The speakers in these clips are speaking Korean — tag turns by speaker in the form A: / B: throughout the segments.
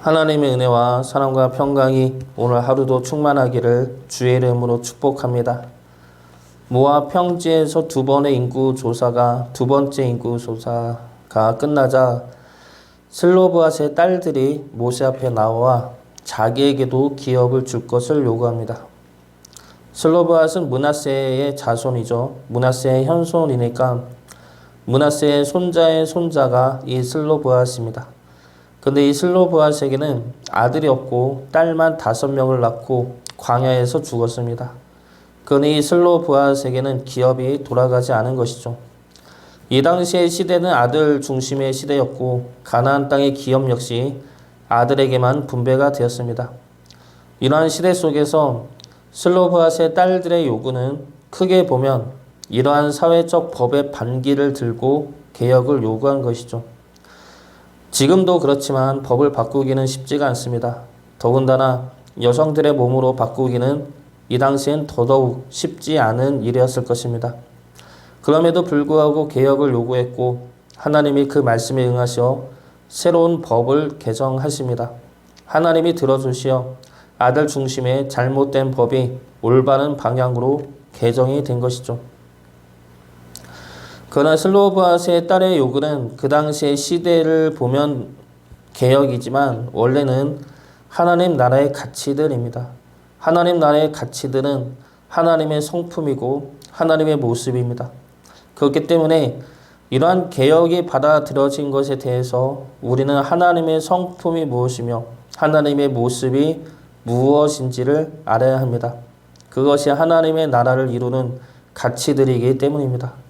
A: 하나님의 은혜와 사랑과 평강이 오늘 하루도 충만하기를 주의 이름으로 축복합니다. 모압 평지에서 두 번의 인구 조사가 두 번째 인구 조사가 끝나자 슬로브앗의 딸들이 모세 앞에 나와 자기에게도 기업을 줄 것을 요구합니다. 슬로브앗은 문하세의 자손이죠. 문하세의 현손이니까 문하세의 손자의 손자가 이 슬로브앗입니다. 근데 이 슬로브앗에게는 아들이 없고 딸만 다섯 명을 낳고 광야에서 죽었습니다. 그러니 이 슬로브앗에게는 기업이 돌아가지 않은 것이죠. 이 당시의 시대는 아들 중심의 시대였고 가나안 땅의 기업 역시 아들에게만 분배가 되었습니다. 이러한 시대 속에서 슬로브앗의 딸들의 요구는 크게 보면 이러한 사회적 법의 반기를 들고 개혁을 요구한 것이죠. 지금도 그렇지만 법을 바꾸기는 쉽지가 않습니다. 더군다나 여성들의 몸으로 바꾸기는 이 당시엔 더더욱 쉽지 않은 일이었을 것입니다. 그럼에도 불구하고 개혁을 요구했고 하나님이 그 말씀에 응하셔 새로운 법을 개정하십니다. 하나님이 들어주시어 아들 중심의 잘못된 법이 올바른 방향으로 개정이 된 것이죠. 그러나 슬로브아스의 딸의 요구는 그 당시의 시대를 보면 개혁이지만 원래는 하나님 나라의 가치들입니다. 하나님 나라의 가치들은 하나님의 성품이고 하나님의 모습입니다. 그렇기 때문에 이러한 개혁이 받아들여진 것에 대해서 우리는 하나님의 성품이 무엇이며 하나님의 모습이 무엇인지를 알아야 합니다. 그것이 하나님의 나라를 이루는 가치들이기 때문입니다.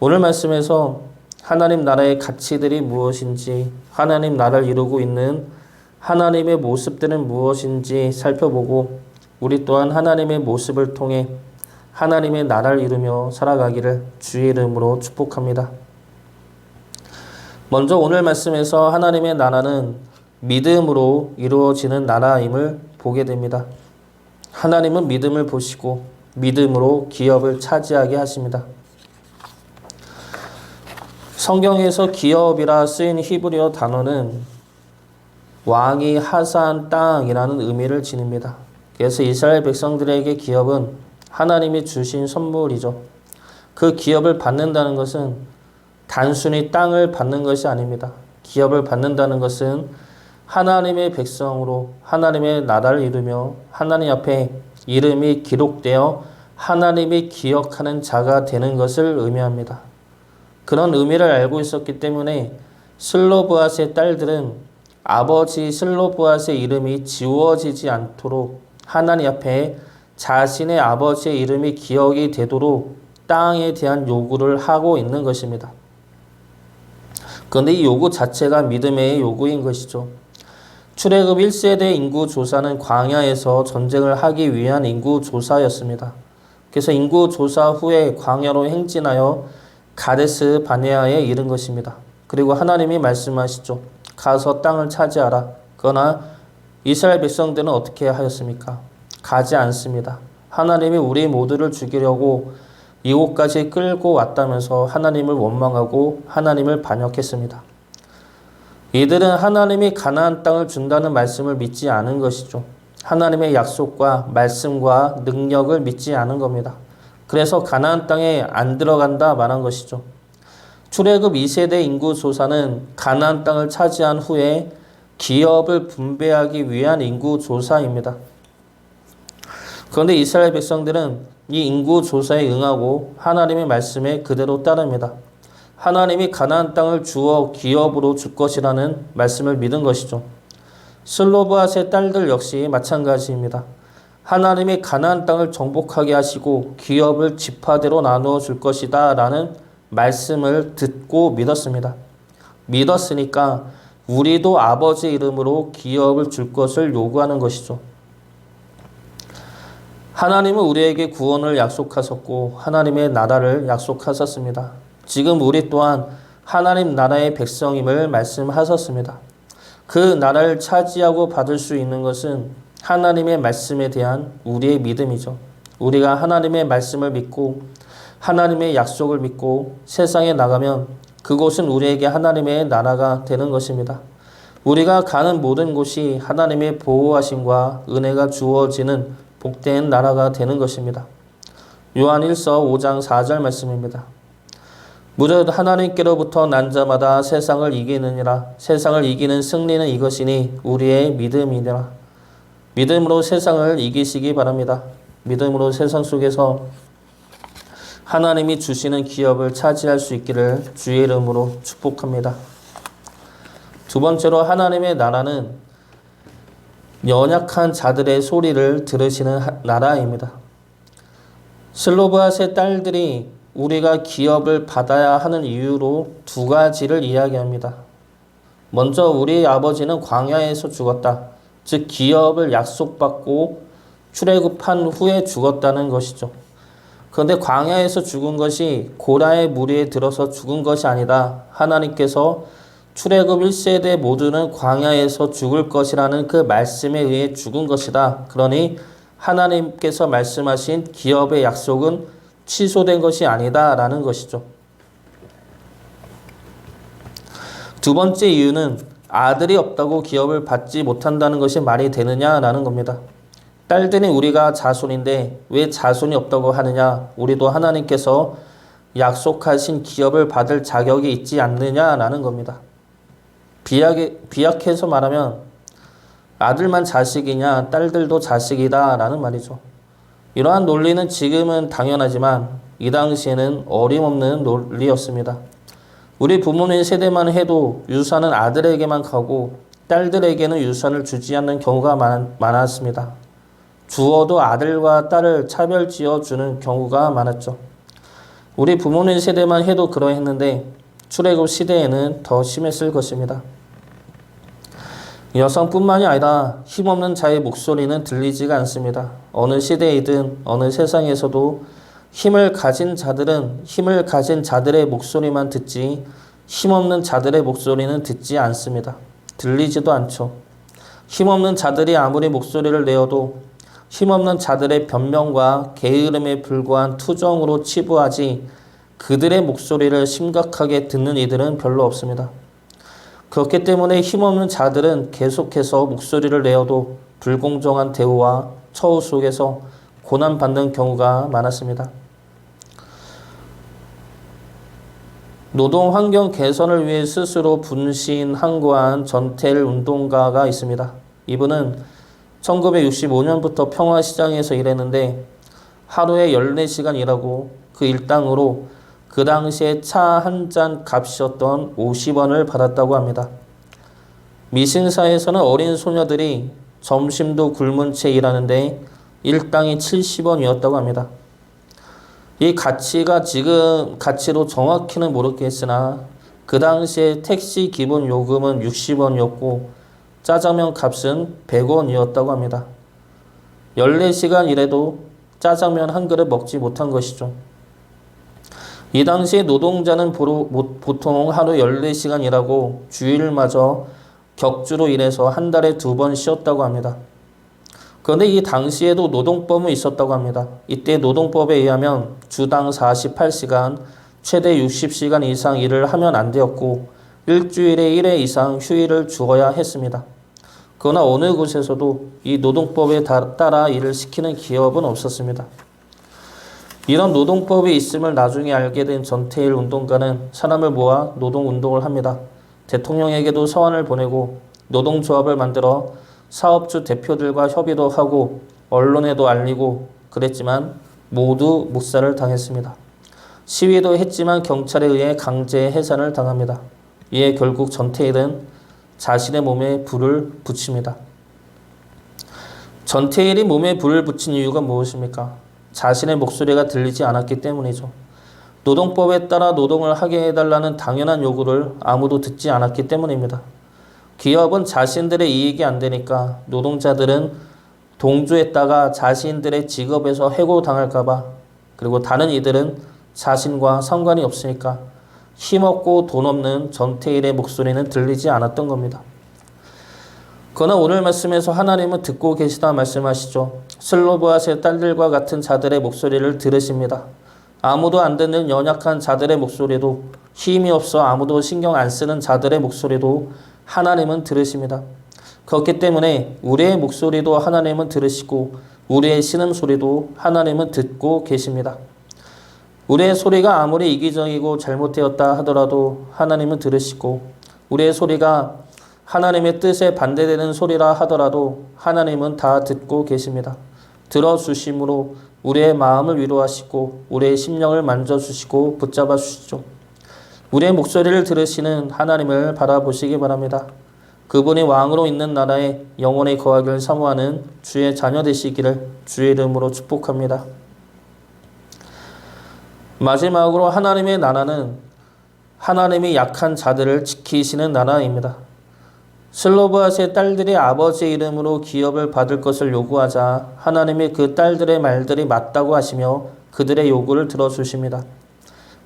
A: 오늘 말씀에서 하나님 나라의 가치들이 무엇인지, 하나님 나라를 이루고 있는 하나님의 모습들은 무엇인지 살펴보고 우리 또한 하나님의 모습을 통해 하나님의 나라를 이루며 살아가기를 주의 이름으로 축복합니다. 먼저 오늘 말씀에서 하나님의 나라는 믿음으로 이루어지는 나라임을 보게 됩니다. 하나님은 믿음을 보시고 믿음으로 기업을 차지하게 하십니다. 성경에서 기업이라 쓰인 히브리어 단어는 왕이 하사한 땅이라는 의미를 지닙니다. 그래서 이스라엘 백성들에게 기업은 하나님이 주신 선물이죠. 그 기업을 받는다는 것은 단순히 땅을 받는 것이 아닙니다. 기업을 받는다는 것은 하나님의 백성으로 하나님의 나라를 이루며 하나님 앞에 이름이 기록되어 하나님이 기억하는 자가 되는 것을 의미합니다. 그런 의미를 알고 있었기 때문에 슬로브앗의 딸들은 아버지 슬로브앗의 이름이 지워지지 않도록 하나님 앞에 자신의 아버지의 이름이 기억이 되도록 땅에 대한 요구를 하고 있는 것입니다. 그런데 이 요구 자체가 믿음의 요구인 것이죠. 출애굽 1세대 인구 조사는 광야에서 전쟁을 하기 위한 인구 조사였습니다. 그래서 인구 조사 후에 광야로 행진하여 가데스 바네아에 이른 것입니다. 그리고 하나님이 말씀하시죠. 가서 땅을 차지하라. 그러나 이스라엘 백성들은 어떻게 하였습니까? 가지 않습니다. 하나님이 우리 모두를 죽이려고 이곳까지 끌고 왔다면서 하나님을 원망하고 하나님을 반역했습니다. 이들은 하나님이 가나안 땅을 준다는 말씀을 믿지 않은 것이죠. 하나님의 약속과 말씀과 능력을 믿지 않은 겁니다. 그래서 가나안 땅에 안 들어간다 말한 것이죠. 출애굽 2세대 인구 조사는 가나안 땅을 차지한 후에 기업을 분배하기 위한 인구 조사입니다. 그런데 이스라엘 백성들은 이 인구 조사에 응하고 하나님의 말씀에 그대로 따릅니다. 하나님이 가나안 땅을 주어 기업으로 줄 것이라는 말씀을 믿은 것이죠. 슬로브앗의 딸들 역시 마찬가지입니다. 하나님이 가나안 땅을 정복하게 하시고 기업을 지파대로 나누어 줄 것이다 라는 말씀을 듣고 믿었습니다. 믿었으니까 우리도 아버지 이름으로 기업을 줄 것을 요구하는 것이죠. 하나님은 우리에게 구원을 약속하셨고 하나님의 나라를 약속하셨습니다. 지금 우리 또한 하나님 나라의 백성임을 말씀하셨습니다. 그 나라를 차지하고 받을 수 있는 것은 하나님의 말씀에 대한 우리의 믿음이죠. 우리가 하나님의 말씀을 믿고 하나님의 약속을 믿고 세상에 나가면 그곳은 우리에게 하나님의 나라가 되는 것입니다. 우리가 가는 모든 곳이 하나님의 보호하심과 은혜가 주어지는 복된 나라가 되는 것입니다. 요한 1서 5장 4절 말씀입니다. 무릇 하나님께로부터 난 자마다 세상을 이기느니라 세상을 이기는 승리는 이것이니 우리의 믿음이니라 믿음으로 세상을 이기시기 바랍니다. 믿음으로 세상 속에서 하나님이 주시는 기업을 차지할 수 있기를 주의 이름으로 축복합니다. 두 번째로 하나님의 나라는 연약한 자들의 소리를 들으시는 하- 나라입니다. 슬로브앗의 딸들이 우리가 기업을 받아야 하는 이유로 두 가지를 이야기합니다. 먼저 우리 아버지는 광야에서 죽었다. 즉 기업을 약속받고 출애굽한 후에 죽었다는 것이죠. 그런데 광야에서 죽은 것이 고라의 무리에 들어서 죽은 것이 아니다. 하나님께서 출애굽 1세대 모두는 광야에서 죽을 것이라는 그 말씀에 의해 죽은 것이다. 그러니 하나님께서 말씀하신 기업의 약속은 취소된 것이 아니다라는 것이죠. 두 번째 이유는 아들이 없다고 기업을 받지 못한다는 것이 말이 되느냐라는 겁니다. 딸들이 우리가 자손인데 왜 자손이 없다고 하느냐? 우리도 하나님께서 약속하신 기업을 받을 자격이 있지 않느냐라는 겁니다. 비약에, 비약해서 말하면 아들만 자식이냐 딸들도 자식이다라는 말이죠. 이러한 논리는 지금은 당연하지만 이 당시에는 어림없는 논리였습니다. 우리 부모님 세대만 해도 유산은 아들에게만 가고 딸들에게는 유산을 주지 않는 경우가 많, 많았습니다. 주어도 아들과 딸을 차별지어 주는 경우가 많았죠. 우리 부모님 세대만 해도 그러했는데 출애굽 시대에는 더 심했을 것입니다. 여성뿐만이 아니라 힘없는 자의 목소리는 들리지가 않습니다. 어느 시대이든 어느 세상에서도 힘을 가진 자들은 힘을 가진 자들의 목소리만 듣지 힘없는 자들의 목소리는 듣지 않습니다. 들리지도 않죠. 힘없는 자들이 아무리 목소리를 내어도 힘없는 자들의 변명과 게으름에 불과한 투정으로 치부하지 그들의 목소리를 심각하게 듣는 이들은 별로 없습니다. 그렇기 때문에 힘없는 자들은 계속해서 목소리를 내어도 불공정한 대우와 처우 속에서 고난받는 경우가 많았습니다. 노동 환경 개선을 위해 스스로 분신항고한 전태일 운동가가 있습니다. 이분은 1965년부터 평화시장에서 일했는데 하루에 14시간 일하고 그 일당으로 그 당시에 차 한 잔 값이었던 50원을 받았다고 합니다. 미싱사에서는 어린 소녀들이 점심도 굶은 채 일하는데 일당이 70원이었다고 합니다. 이 가치가 지금 가치로 정확히는 모르겠으나 그 당시에 택시 기본 요금은 60원이었고 짜장면 값은 100원이었다고 합니다. 14시간 일해도 짜장면 한 그릇 먹지 못한 것이죠. 이 당시에 노동자는 보통 하루 14시간 일하고 주일마저 격주로 일해서 한 달에 두 번 쉬었다고 합니다. 그런데 이 당시에도 노동법은 있었다고 합니다. 이때 노동법에 의하면 주당 48시간, 최대 60시간 이상 일을 하면 안 되었고 일주일에 1회 이상 휴일을 주어야 했습니다. 그러나 어느 곳에서도 이 노동법에 다- 따라 일을 시키는 기업은 없었습니다. 이런 노동법이 있음을 나중에 알게 된 전태일 운동가는 사람을 모아 노동운동을 합니다. 대통령에게도 서한을 보내고 노동조합을 만들어 사업주 대표들과 협의도 하고 언론에도 알리고 그랬지만 모두 묵살을 당했습니다. 시위도 했지만 경찰에 의해 강제 해산을 당합니다. 이에 결국 전태일은 자신의 몸에 불을 붙입니다. 전태일이 몸에 불을 붙인 이유가 무엇입니까? 자신의 목소리가 들리지 않았기 때문이죠. 노동법에 따라 노동을 하게 해달라는 당연한 요구를 아무도 듣지 않았기 때문입니다. 기업은 자신들의 이익이 안 되니까 노동자들은 동조했다가 자신들의 직업에서 해고당할까봐 그리고 다른 이들은 자신과 상관이 없으니까 힘없고 돈 없는 전태일의 목소리는 들리지 않았던 겁니다. 그러나 오늘 말씀에서 하나님은 듣고 계시다 말씀하시죠. 슬로브아의 딸들과 같은 자들의 목소리를 들으십니다. 아무도 안 듣는 연약한 자들의 목소리도 힘이 없어 아무도 신경 안 쓰는 자들의 목소리도 하나님은 들으십니다. 그렇기 때문에 우리의 목소리도 하나님은 들으시고 우리의 신음 소리도 하나님은 듣고 계십니다. 우리의 소리가 아무리 이기적이고 잘못되었다 하더라도 하나님은 들으시고 우리의 소리가 하나님의 뜻에 반대되는 소리라 하더라도 하나님은 다 듣고 계십니다. 들어주심으로 우리의 마음을 위로하시고 우리의 심령을 만져주시고 붙잡아 주시죠. 우리의 목소리를 들으시는 하나님을 바라보시기 바랍니다. 그분이 왕으로 있는 나라에 영원히 거하기를 사모하는 주의 자녀 되시기를 주의 이름으로 축복합니다. 마지막으로 하나님의 나라는 하나님이 약한 자들을 지키시는 나라입니다. 슬로브아스의 딸들이 아버지의 이름으로 기업을 받을 것을 요구하자 하나님이 그 딸들의 말들이 맞다고 하시며 그들의 요구를 들어주십니다.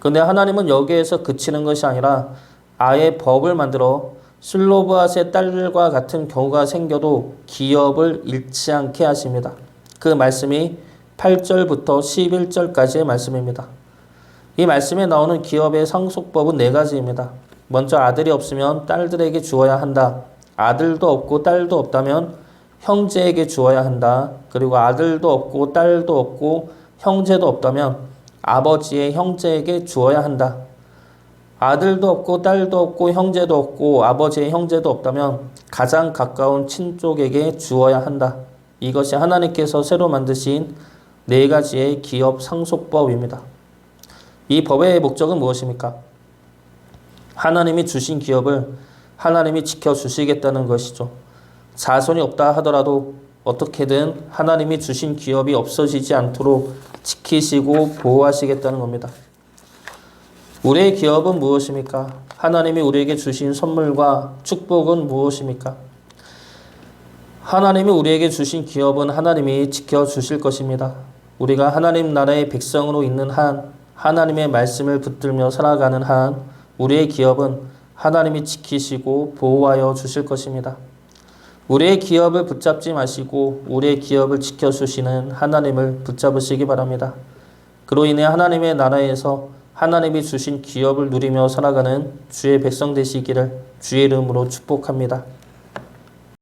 A: 근데 하나님은 여기에서 그치는 것이 아니라 아예 법을 만들어 슬로브아스의 딸들과 같은 경우가 생겨도 기업을 잃지 않게 하십니다. 그 말씀이 8절부터 11절까지의 말씀입니다. 이 말씀에 나오는 기업의 상속법은 네 가지입니다. 먼저 아들이 없으면 딸들에게 주어야 한다. 아들도 없고 딸도 없다면 형제에게 주어야 한다. 그리고 아들도 없고 딸도 없고 형제도 없다면 아버지의 형제에게 주어야 한다. 아들도 없고 딸도 없고 형제도 없고 아버지의 형제도 없다면 가장 가까운 친족에게 주어야 한다. 이것이 하나님께서 새로 만드신 네 가지의 기업 상속법입니다. 이 법의 목적은 무엇입니까? 하나님이 주신 기업을 하나님이 지켜주시겠다는 것이죠. 자손이 없다 하더라도 어떻게든 하나님이 주신 기업이 없어지지 않도록 지키시고 보호하시겠다는 겁니다. 우리의 기업은 무엇입니까? 하나님이 우리에게 주신 선물과 축복은 무엇입니까? 하나님이 우리에게 주신 기업은 하나님이 지켜주실 것입니다. 우리가 하나님 나라의 백성으로 있는 한, 하나님의 말씀을 붙들며 살아가는 한, 우리의 기업은 하나님이 지키시고 보호하여 주실 것입니다. 우리의 기업을 붙잡지 마시고 우리의 기업을 지켜주시는 하나님을 붙잡으시기 바랍니다. 그로 인해 하나님의 나라에서 하나님이 주신 기업을 누리며 살아가는 주의 백성 되시기를 주의 이름으로 축복합니다.